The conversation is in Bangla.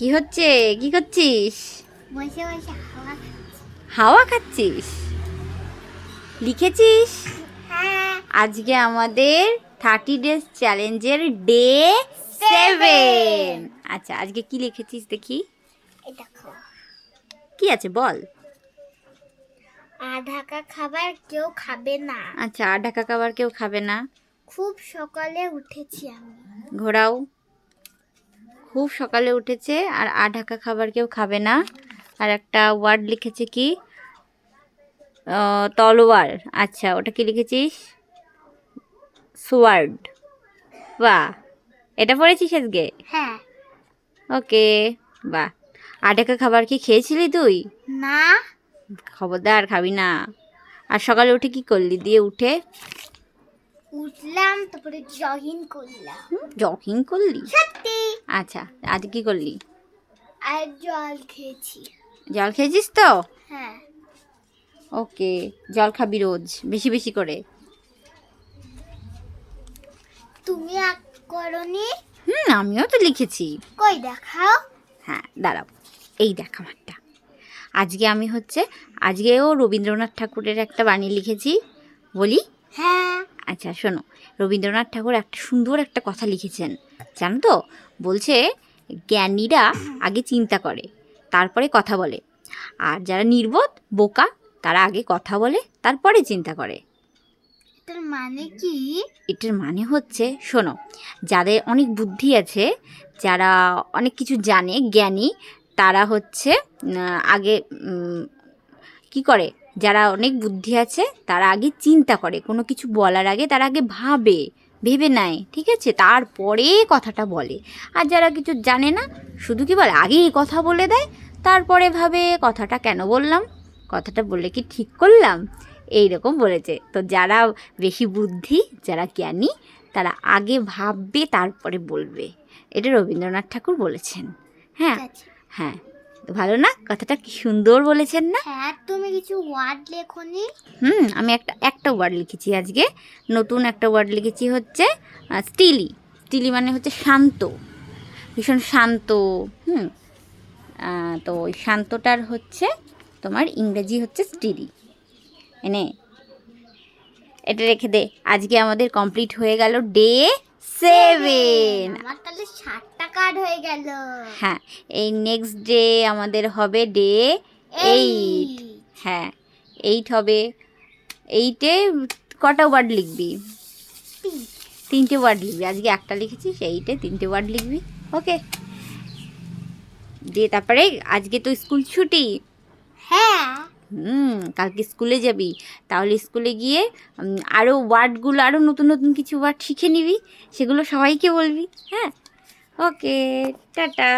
কি হচ্ছে? কি করছিস? বসে বসে হাওয়া হাওয়া খাচ্ছিস? লিখেছিস? হ্যাঁ। আজকে আমাদের থার্টি ডেজ চ্যালেঞ্জের ডে সেভেন। আচ্ছা আজকে কি লিখেছিস দেখি? কি আছে বল? আধাকা খাবার কেউ খাবে না। আচ্ছা আর ঢাকা খাবার কেউ খাবে না। খুব সকালে উঠেছি আমি। ঘোরাও। খুব সকালে উঠেছে আর আ ঢাকা খাবার কেউ খাবে না। আর একটা ওয়ার্ড লিখেছে কি? তলোয়ার। আচ্ছা ওটা কি লিখেছিস? সোয়ার্ড বাহ এটা পড়েছিস আজকে? হ্যাঁ। ওকে বাহ। আ ঢাকা খাবার কি খেয়েছিলি তুই? না। খবরদার খাবি না। আর সকালে উঠে কি করলি? দিয়ে উঠে? উঠলাম তারপরে জগিং করলাম। জগিং করলি? সত্যি। আচ্ছা আজ কি করলি? আর জল খেয়েছি। জল খেয়েছিস তো? হ্যাঁ। ওকে জল খাবি রোজ বেশি বেশি করে। তুমি আঁক করনি? হুম আমিও তো লিখেছি। কই দেখাও। হ্যাঁ দাঁড়াও এই দেখ আমারটা। আজকে আমি হচ্ছে আজকেও রবীন্দ্রনাথ ঠাকুরের একটা বাণী লিখেছি বলি? হ্যাঁ। আচ্ছা শোনো। রবীন্দ্রনাথ ঠাকুর একটা সুন্দর একটা কথা লিখেছেন। জানো তো? বলছে জ্ঞানীরা আগে চিন্তা করে তারপরে কথা বলে। আর যারা নির্বোধ বোকা তারা আগে কথা বলে তারপরে চিন্তা করে। এটার মানে কি? এটার মানে হচ্ছে শোনো যাদের অনেক বুদ্ধি আছে যারা অনেক কিছু জানে জ্ঞানী তারা হচ্ছে আগে কি করে? যারা অনেক বুদ্ধি আছে তারা আগে চিন্তা করে। কোনো কিছু বলার আগে তারা আগে ভাবে ভেবে নেয় ঠিক আছে? তারপরে কথাটা বলে। আর যারা কিছু জানে না শুধু কি বলে? আগেই কথা বলে দেয় তারপরে ভাবে কথাটা কেন বললাম? কথাটা বললে কি ঠিক করলাম? এই রকম বলেছে। তো যারা বেশি বুদ্ধি যারা জ্ঞানী তারা আগে ভাববে তারপরে বলবে। এটা রবীন্দ্রনাথ ঠাকুর বলেছেন। হ্যাঁ? হ্যাঁ। ভালো না? কথাটা কি সুন্দর বলেছেন না? হ্যাঁ তুমি কিছু ওয়ার্ড লেখনি? হুম আমি একটা একটা ওয়ার্ড লিখেছি আজকে। নতুন একটা ওয়ার্ড লিখেছি হচ্ছে স্টিলি। স্টিলি মানে হচ্ছে শান্ত। ভীষণ শান্ত হুম। তো ওই শান্তটার হচ্ছে তোমার ইংরেজি হচ্ছে স্টিলি। এনে এটা রেখে দে। আজকে আমাদের কমপ্লিট হয়ে গেল ডে সেভেন তাহলে ষাটটা কার্ড হয়ে গেল। হ্যাঁ এই নেক্সট ডে আমাদের হবে ডে এইট হ্যাঁ এইট হবে এইটে কটা ওয়ার্ড লিখবি? তিনটে ওয়ার্ড লিখবি। আজকে একটা লিখেছিস এইটে তিনটে ওয়ার্ড লিখবি। ওকে দিয়ে তারপরে আজকে তো স্কুল ছুটি। হ্যাঁ। হুম কালকে স্কুলে যাবি। তাহলে স্কুলে গিয়ে আরও ওয়ার্ডগুলো আরও নতুন নতুন কিছু ওয়ার্ড শিখে নিবি। সেগুলো সবাইকে বলবি। হ্যাঁ? ওকে টাটা